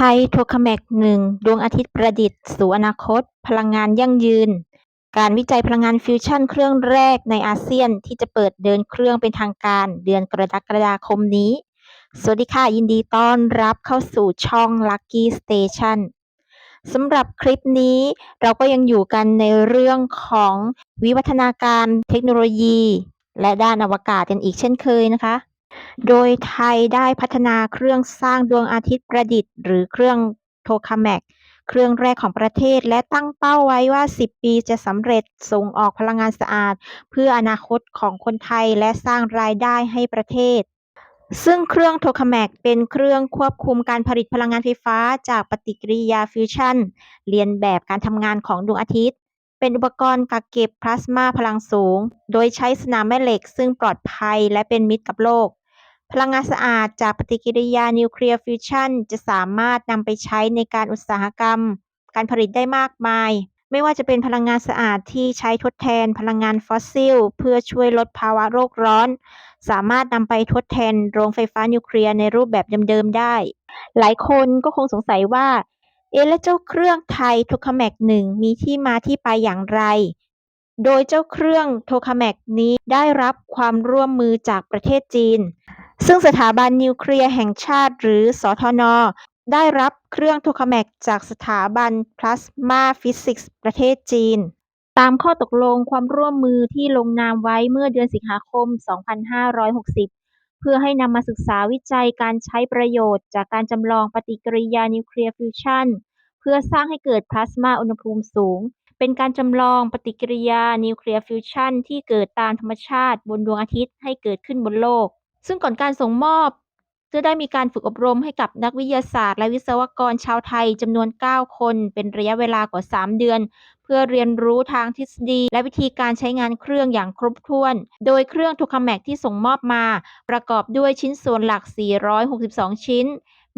ไทยโทคาแมกหนึ่งดวงอาทิตย์ประดิษฐ์ สู่อนาคต พลังงานยั่งยืน การวิจัยพลังงานฟิวชั่นเครื่องแรกในอาเซียนที่จะเปิดเดินเครื่องเป็นทางการ เดือนกรกฎาคมนี้ สวัสดีค่ะ ยินดีต้อนรับเข้าสู่ช่อง Lucky Station สำหรับคลิปนี้เราก็ยังอยู่กันในเรื่องของวิวัฒนาการเทคโนโลยี และด้านอวกาศกันอีกเช่นเคยนะคะ โดยไทยได้พัฒนาเครื่องสร้างดวงอาทิตย์ประดิษฐ์ หรือเครื่องโทคาแมกเครื่องแรกของประเทศและตั้งเป้าไว้ว่า 10 ปีจะสำเร็จส่งออกพลังงานสะอาด เพื่ออนาคตของคนไทยและสร้างรายได้ให้ประเทศ ซึ่งเครื่องโทคาแมกเป็นเครื่องควบคุมการผลิตพลังงานไฟฟ้าจากปฏิกิริยาฟิวชั่น เรียนแบบการทำงานของดวงอาทิตย์ เป็นอุปกรณ์กักเก็บพลาสมาพลังสูง โดยใช้สนามแม่เหล็กซึ่งปลอดภัยและเป็นมิตรกับโลก พลังงานสะอาดจากปฏิกิริยานิวเคลียร์ฟิวชันจะสามารถนำไปใช้ในการอุตสาหกรรม การผลิตได้มากมาย ไม่ว่าจะเป็นพลังงานสะอาดที่ใช้ทดแทนพลังงานฟอสซิล เพื่อช่วยลดภาวะโลกร้อน สามารถนำไปทดแทนโรงไฟฟ้านิวเคลียร์ในรูปแบบเดิมๆได้ หลายคนก็คงสงสัยว่า เอและเจ้าเครื่องไทยโทคาแมกหนึ่งมีที่มาที่ไปอย่างไรโดยเจ้าเครื่องโทคาแมกนี้ได้รับความร่วมมือจากประเทศจีน ซึ่งสถาบันนิวเคลียร์แห่งชาติ หรือ สทน ได้รับเครื่องโทคาแมกจากสถาบันพลาสมาฟิสิกส์ประเทศจีน ตามข้อตกลงความร่วมมือที่ลงนามไว้เมื่อเดือนสิงหาคม 2560 เพื่อให้นำมาศึกษาวิจัยการใช้ประโยชน์ จากการจำลองปฏิกิริยานิวเคลียร์ฟิวชันเพื่อสร้างให้เกิดพลาสมาอุณหภูมิสูง เป็นการจำลองปฏิกิริยานิวเคลียร์ฟิวชันที่เกิดตามธรรมชาติบนดวงอาทิตย์ให้เกิดขึ้นบนโลก ซึ่งก่อนการส่งมอบจะได้มีการฝึกอบรมให้กับนักวิทยาศาสตร์ และวิศวกรชาวไทยจำนวน 9 คน เป็นระยะเวลากว่า 3 เดือน เพื่อเรียนรู้ทางทฤษฎี และวิธีการใช้งานเครื่องอย่างครบถ้วน โดยเครื่องโทคาแมกที่ส่งมอบมา ประกอบด้วยชิ้นส่วนหลัก 462 ชิ้น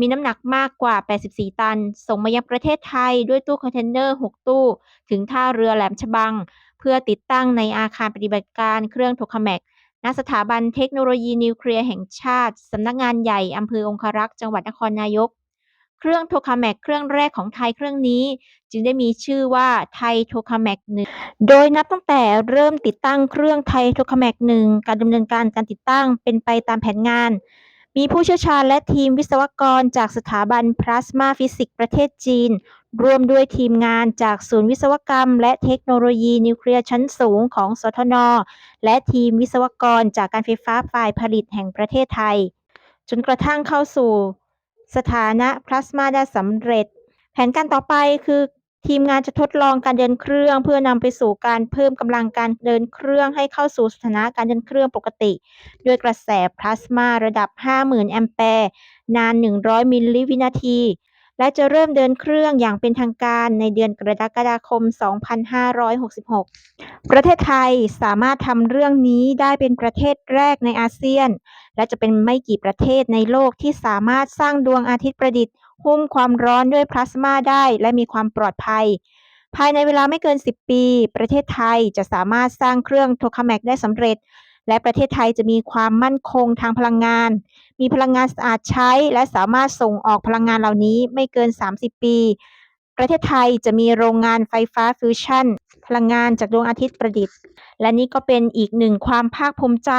มีน้ำหนักมากกว่า 84 ตัน ส่งมายังประเทศไทยด้วยตู้คอนเทนเนอร์ 6 ตู้ ถึงท่าเรือแหลมฉบัง เพื่อติดตั้งในอาคารปฏิบัติการเครื่องโทคาแมก ณสถาบันเทคโนโลยีนิวเคลียร์แห่งชาติ สำนักงานใหญ่อำเภอองครักษ์จังหวัดนครนายก เครื่องโทคาแมกเครื่องแรกของไทยเครื่องนี้ จึงได้มีชื่อว่าไทยโทคาแมกหนึ่งโดยนับตั้งแต่เริ่มติดตั้งเครื่องไทยโทคาแมกหนึ่งการดำเนินการการติดตั้งเป็นไปตามแผนงาน มีผู้เชี่ยวชาญและทีมวิศวกรจากสถาบันพลาสมาฟิสิกส์ประเทศจีน ร่วมด้วยทีมงานจากศูนย์วิศวกรรม และเทคโนโลยีนิวเคลียร์ชั้นสูงของสทน และทีมวิศวกรจากการไฟฟ้าฝ่ายผลิตแห่งประเทศไทย จนกระทั่งเข้าสู่ สถานะพลาสมาได้สำเร็จ แผนการต่อไปคือ ทีมงานจะทดลองการเดินเครื่อง เพื่อนำไปสู่การเพิ่มกำลังการเดินเครื่องให้เข้าสู่สถานะการเดินเครื่องปกติ ด้วยกระแสพลาสมาระดับ 50,000 แอมแปร์ นาน 100 มิลลิวินาที และจะเริ่มเดินเครื่องอย่างเป็นทางการในเดือนกรกฎาคม 2566 ประเทศไทยสามารถทำเรื่องนี้ได้เป็นประเทศแรกในอาเซียน และจะเป็นไม่กี่ประเทศในโลกที่สามารถสร้างดวงอาทิตย์ประดิษฐ์ หุ้มความร้อนด้วยพลาสมาได้และมีความปลอดภัย ภายในเวลาไม่เกิน 10 ปี ประเทศไทยจะสามารถสร้างเครื่องโทคาแมกได้สำเร็จ และประเทศไทยจะมีความมั่นคงทางพลังงาน มีพลังงานสะอาดใช้ และสามารถส่งออกพลังงานเหล่านี้ไม่เกิน 30 ปี ประเทศไทยจะมีโรงงานไฟฟ้าฟิวชั่นพลังงานจากดวงอาทิตย์ประดิษฐ์ และนี่ก็เป็นอีกหนึ่งความภาคภูมิใจ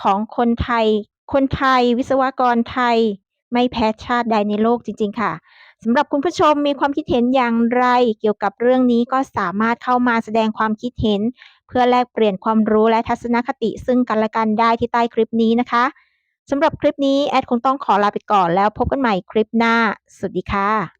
ของคนไทย คนไทย วิศวกรไทย ไม่แพ้ชาติใดในโลกจริง ๆ ค่ะสำหรับคุณผู้ชมมีความคิดเห็นอย่างไร เกี่ยวกับเรื่องนี้ก็สามารถเข้ามาแสดงความคิดเห็น เพื่อแลกเปลี่ยนความรู้และทัศนคติซึ่งกันและกันได้ที่ใต้คลิปนี้นะคะสำหรับคลิปนี้แอดคงต้องขอลาไปก่อนแล้วพบกันใหม่คลิปหน้า สวัสดีค่ะ